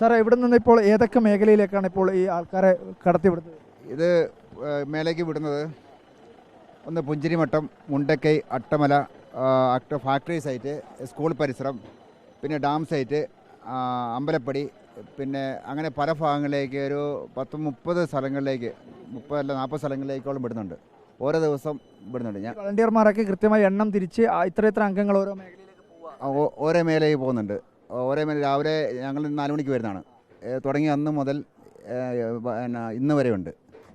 സാറേ ഇവിടെ നിന്ന് ഇപ്പോൾ ഏതൊക്കെ മേഖലയിലേക്കാണ് ഇപ്പോൾ ഈ ആൾക്കാരെ കടത്തിവിടുന്നത്? ഇത് മേലേക്ക് വിടുന്നത് ഒന്ന് പുഞ്ചിരിമട്ടം മുണ്ടക്കൈ അട്ടമല ആ, അട്ട ഫാക്ടറി സൈറ്റ് സ്കൂൾ പരിസരം പിന്നെ ഡാം സൈറ്റ് അമ്പലപ്പടി പിന്നെ അങ്ങനെ പല ഭാഗങ്ങളിലേക്ക് ഒരു പത്ത് മുപ്പത് സ്ഥലങ്ങളിലേക്ക് മുപ്പതല്ല നാൽപ്പത് സ്ഥലങ്ങളിലേക്കോളം വിടുന്നുണ്ട്. ഓരോ ദിവസം വിടുന്നുണ്ട്. ഞാൻ വളണ്ടിയർമാരൊക്കെ കൃത്യമായി എണ്ണം തിരിച്ച് ഇത്ര ഇത്ര അംഗങ്ങൾ ഓരോ മേഖലയിലേക്ക് ഓരോ മേലേക്ക് പോകുന്നുണ്ട്. ഓരോ രാവിലെ ഞങ്ങൾ നാല് മണിക്ക് വരുന്നതാണ്. തുടങ്ങി അന്ന് മുതൽ പിന്നെ ഇന്ന് വരെ ഉണ്ട്.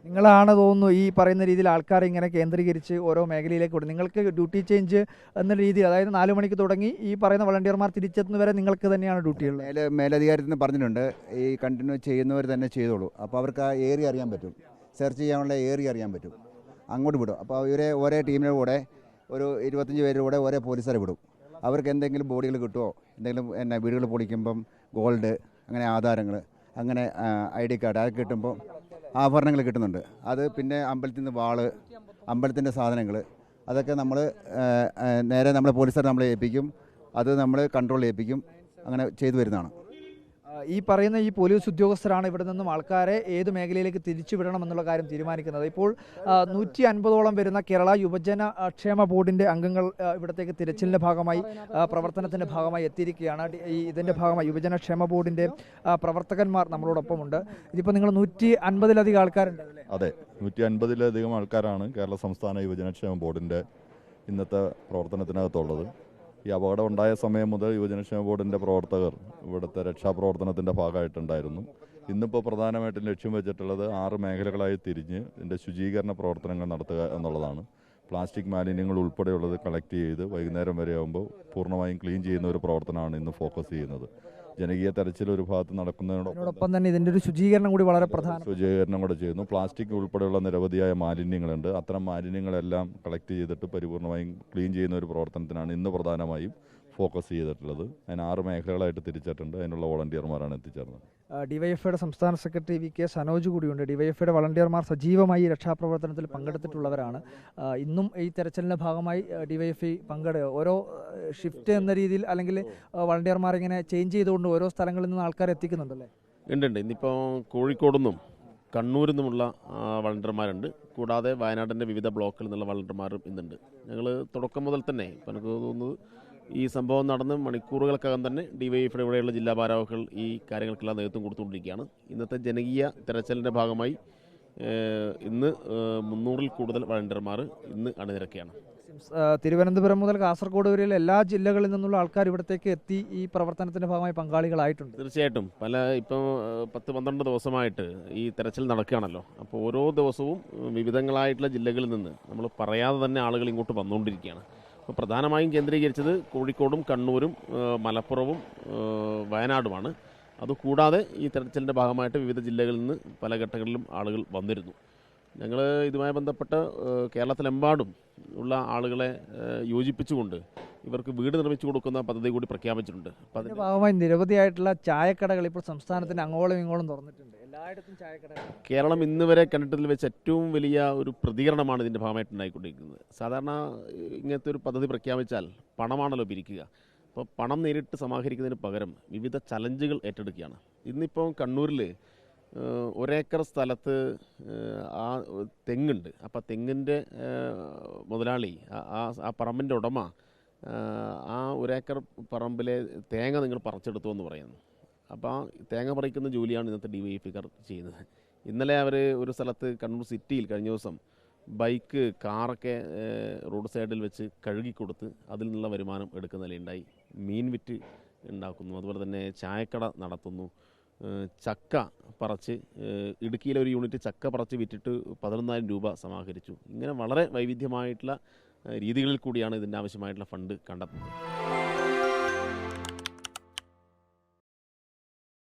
നിങ്ങളാണ് തോന്നുന്നു ഈ പറയുന്ന രീതിയിൽ ആൾക്കാർ ഇങ്ങനെ കേന്ദ്രീകരിച്ച് ഓരോ മേഖലയിലേക്ക് വിടും നിങ്ങൾക്ക് ഡ്യൂട്ടി ചേഞ്ച് എന്ന രീതിയിൽ അതായത് നാല് മണിക്ക് തുടങ്ങി ഈ പറയുന്ന വളണ്ടിയർമാർ തിരിച്ചെത്തുന്ന വരെ നിങ്ങൾക്ക് തന്നെയാണ് ഡ്യൂട്ടി ഉള്ളത് മേലെ മേലധികാരത്തിൽ നിന്ന് പറഞ്ഞിട്ടുണ്ട് ഈ കണ്ടിന്യൂ ചെയ്യുന്നവർ തന്നെ ചെയ്തോളൂ. അപ്പോൾ അവർക്ക് ആ ഏരിയ അറിയാൻ പറ്റും. സെർച്ച് ചെയ്യാനുള്ള ഏരിയ അറിയാൻ പറ്റും. അങ്ങോട്ട് വിടും. അപ്പോൾ ഇവരെ ഒരേ ടീമിന്റെ കൂടെ ഒരു ഇരുപത്തഞ്ച് പേരുടെ കൂടെ ഒരേ പോലീസുകാരെ വിടും. അവർക്ക് എന്തെങ്കിലും ബോഡികൾ കിട്ടുമോ എന്തെങ്കിലും എന്നാ വീടുകൾ പൊളിക്കുമ്പം ഗോൾഡ് അങ്ങനെ ആധാരങ്ങൾ അങ്ങനെ ഐ ഡി കാർഡ് അതൊക്കെ കിട്ടുമ്പോൾ ആഭരണങ്ങൾ കിട്ടുന്നുണ്ട്. അത് പിന്നെ അമ്പലത്തിൽ നിന്ന് വാൾ അമ്പലത്തിന്റെ സാധനങ്ങൾ അതൊക്കെ നമ്മൾ നേരെ നമ്മളെ പോലീസുകാർ നമ്മളെ ഏൽപ്പിക്കും. അത് നമ്മൾ കൺട്രോൾ ഏൽപ്പിക്കും. അങ്ങനെ ചെയ്തു വരുന്നതാണ്. ഈ പറയുന്ന ഈ പോലീസ് ഉദ്യോഗസ്ഥരാണ് ഇവിടെ നിന്നും ആൾക്കാരെ ഏത് മേഖലയിലേക്ക് തിരിച്ചുവിടണം എന്നുള്ള കാര്യം തീരുമാനിക്കുന്നത്. ഇപ്പോൾ നൂറ്റി അൻപതോളം വരുന്ന കേരള യുവജന ക്ഷേമ ബോർഡിന്റെ അംഗങ്ങൾ ഇവിടത്തേക്ക് തിരച്ചിലിന്റെ ഭാഗമായി പ്രവർത്തനത്തിന്റെ ഭാഗമായി എത്തിയിരിക്കുകയാണ്. ഈ ഇതിന്റെ ഭാഗമായി യുവജന ക്ഷേമ പ്രവർത്തകന്മാർ പ്രവർത്തകന്മാർ നമ്മളോടൊപ്പമുണ്ട്. ഇതിപ്പോൾ നിങ്ങൾ നൂറ്റി അൻപതിലധികം ആൾക്കാരുണ്ട് അതെ നൂറ്റി അൻപതിലധികം ആൾക്കാരാണ് കേരള സംസ്ഥാന യുവജനക്ഷേമ ബോർഡിന്റെ ഇന്നത്തെ പ്രവർത്തനത്തിനകത്തുള്ളത്. ഈ അപകടം ഉണ്ടായ സമയം മുതൽ യുവജനക്ഷേമ ബോർഡിന്റെ പ്രവർത്തകർ ഇവിടുത്തെ രക്ഷാപ്രവർത്തനത്തിന്റെ ഭാഗമായിട്ടുണ്ടായിരുന്നു. ഇന്നിപ്പോൾ പ്രധാനമായിട്ടും ലക്ഷ്യം വെച്ചിട്ടുള്ളത് ആറ് മേഖലകളായി തിരിഞ്ഞ് ഇതിന്റെ ശുചീകരണ പ്രവർത്തനങ്ങൾ നടത്തുക എന്നുള്ളതാണ്. പ്ലാസ്റ്റിക് മാലിന്യങ്ങൾ ഉൾപ്പെടെയുള്ളത് കളക്ട് ചെയ്ത് വൈകുന്നേരം വരെ ആകുമ്പോൾ പൂർണമായും ക്ലീൻ ചെയ്യുന്ന ഒരു പ്രവർത്തനമാണ് ഇന്ന് ഫോക്കസ് ചെയ്യുന്നത്. ജനകീയ തെരച്ചിൽ ഒരു ഭാഗത്ത് നടക്കുന്നതിനോടൊപ്പം തന്നെ ഇതിന്റെ ഒരു ശുചീകരണം കൂടി വളരെ പ്രധാന. ശുചീകരണം കൂടെ ചെയ്യുന്നു. പ്ലാസ്റ്റിക് ഉൾപ്പെടെയുള്ള നിരവധിയായ മാലിന്യങ്ങളുണ്ട്. അത്തരം മാലിന്യങ്ങളെല്ലാം കളക്ട് ചെയ്തിട്ട് പരിപൂർണമായും ക്ലീൻ ചെയ്യുന്ന ഒരു പ്രവർത്തനത്തിനാണ് ഇന്ന് പ്രധാനമായും ഫോക്കസ് ചെയ്തിട്ടുള്ളത്. അതിന് ആറ് മേഖലകളായിട്ട് തിരിച്ചിട്ടുണ്ട്. അതിനുള്ള വോളണ്ടിയർമാരാണ് എത്തിച്ചേർന്നത്. ഡിവൈഎഫ്ഐയുടെ സംസ്ഥാന സെക്രട്ടറി വി കെ സനോജ് കൂടിയുണ്ട്. ഡിവൈഎഫ്ഐയുടെ വളണ്ടിയർമാർ സജീവമായി രക്ഷാപ്രവർത്തനത്തിൽ പങ്കെടുത്തിട്ടുള്ളവരാണ്. ഇന്നും ഈ തെരച്ചിലിന്റെ ഭാഗമായി ഡിവൈഎഫ്ഐ പങ്കെടുക്കുക ഓരോ ഷിഫ്റ്റ് എന്ന രീതിയിൽ അല്ലെങ്കിൽ വളണ്ടിയർമാർ ഇങ്ങനെ ചേഞ്ച് ചെയ്തുകൊണ്ട് ഓരോ സ്ഥലങ്ങളിൽ നിന്ന് ആൾക്കാർ എത്തിക്കുന്നുണ്ടല്ലേ? ഉണ്ട് ഉണ്ട്. ഇന്നിപ്പോൾ കോഴിക്കോട് നിന്നും കണ്ണൂരിൽ നിന്നുമുള്ള വളണ്ടിയർമാരുണ്ട് കൂടാതെ വയനാടിന്റെ വിവിധ ബ്ലോക്കിൽ നിന്നുള്ള വളണ്ടിയർമാരും ഇന്നുണ്ട്. ഞങ്ങൾ തുടക്കം മുതൽ തന്നെ. ഇപ്പം എനിക്ക് തോന്നുന്നത് ഈ സംഭവം നടന്ന് മണിക്കൂറുകൾക്കകം തന്നെ ഡിവൈഎഫിയുടെ ഇവിടെയുള്ള ജില്ലാ ഭാരവാഹികൾ ഈ കാര്യങ്ങൾക്കെല്ലാം നേതൃത്വം കൊടുത്തുകൊണ്ടിരിക്കുകയാണ്. ഇന്നത്തെ ജനകീയ തെരച്ചിലിന്റെ ഭാഗമായി ഇന്ന് മുന്നൂറിൽ കൂടുതൽ വളണ്ടിയർമാർ ഇന്ന് അണിനിരക്കുകയാണ്. തിരുവനന്തപുരം മുതൽ കാസർഗോഡ് വരെയുള്ള എല്ലാ ജില്ലകളിൽ നിന്നുള്ള ആൾക്കാർ ഇവിടത്തേക്ക് എത്തി ഈ പ്രവർത്തനത്തിന്റെ ഭാഗമായി പങ്കാളികളായിട്ടുണ്ട്. തീർച്ചയായിട്ടും. പല ഇപ്പം പത്ത് പന്ത്രണ്ട് ദിവസമായിട്ട് ഈ തെരച്ചിൽ നടക്കുകയാണല്ലോ. അപ്പോൾ ഓരോ ദിവസവും വിവിധങ്ങളായിട്ടുള്ള ജില്ലകളിൽ നിന്ന് നമ്മൾ പറയാതെ തന്നെ ആളുകൾ ഇങ്ങോട്ട് വന്നുകൊണ്ടിരിക്കുകയാണ്. പ്രധാനമായും കേന്ദ്രീകരിച്ചത് കോഴിക്കോടും കണ്ണൂരും മലപ്പുറവും വയനാടുമാണ്. അതുകൂടാതെ ഈ തെരച്ചിലിന്റെ ഭാഗമായിട്ട് വിവിധ ജില്ലകളിൽ നിന്ന് പല ഘട്ടങ്ങളിലും ആളുകൾ വന്നിരുന്നു. ഞങ്ങൾ ഇതുമായി ബന്ധപ്പെട്ട് കേരളത്തിലെമ്പാടും ഉള്ള ആളുകളെ യോജിപ്പിച്ചുകൊണ്ട് ഇവർക്ക് വീട് നിർമ്മിച്ചു കൊടുക്കുന്ന പദ്ധതി കൂടി പ്രഖ്യാപിച്ചിട്ടുണ്ട്. അതിന്റെ ഭാഗമായി നിരവധിയായിട്ടുള്ള ചായക്കടകൾ ഇപ്പോൾ സംസ്ഥാനത്തിന് അങ്ങോളം ഇങ്ങോളം തുറന്നിട്ടുണ്ട്. കേരളം ഇന്ന് വരെ കണ്ടിട്ടതിൽ വെച്ച് ഏറ്റവും വലിയ ഒരു പ്രതികരണമാണ് ഇതിന്റെ ഭാഗമായിട്ട് ഉണ്ടായിക്കൊണ്ടിരിക്കുന്നത് സാധാരണ ഇങ്ങനത്തെ ഒരു പദ്ധതി പ്രഖ്യാപിച്ചാൽ പണമാണല്ലോ പിരിക്കുക. അപ്പോൾ പണം നേരിട്ട് സമാഹരിക്കുന്നതിന് പകരം വിവിധ ചലഞ്ചുകൾ ഏറ്റെടുക്കുകയാണ്. ഇന്നിപ്പോൾ കണ്ണൂരിൽ ഒരേക്കർ സ്ഥലത്ത് ആ തെങ്ങുണ്ട്. അപ്പോൾ തെങ്ങിന്റെ മുതലാളി ആ- ആ പറമ്പിന്റെ ഉടമ ആ ഒരേക്കർ പറമ്പിലെ തേങ്ങ നിങ്ങൾ പറിച്ചെടുത്തു എന്ന് പറയുന്നു. അപ്പോൾ ആ തേങ്ങ പറിക്കുന്ന ജോലിയാണ് ഇന്നത്തെ ഡി വൈ എഫ് ചെയ്യുന്നത്. ഇന്നലെ അവർ ഒരു സ്ഥലത്ത് കണ്ണൂർ സിറ്റിയിൽ കഴിഞ്ഞ ദിവസം ബൈക്ക് കാറൊക്കെ റോഡ് സൈഡിൽ വെച്ച് കഴുകി കൊടുത്ത് അതിൽ നിന്നുള്ള വരുമാനം എടുക്കുന്ന നിലയുണ്ടായി മീൻ വിറ്റ് ഉണ്ടാക്കുന്നു. അതുപോലെ തന്നെ ചായക്കട നടത്തുന്നു. ചക്ക പറച്ച് ഇടുക്കിയിലെ ഒരു യൂണിറ്റ് ചക്ക പറച്ച് വിറ്റിട്ട് പതിനൊന്നായിരം രൂപ സമാഹരിച്ചു. ഇങ്ങനെ വളരെ വൈവിധ്യമായിട്ടുള്ള രീതികളിൽ കൂടിയാണ് ഇതിന്റെ ആവശ്യമായിട്ടുള്ള ഫണ്ട് കണ്ടെത്തുന്നത്.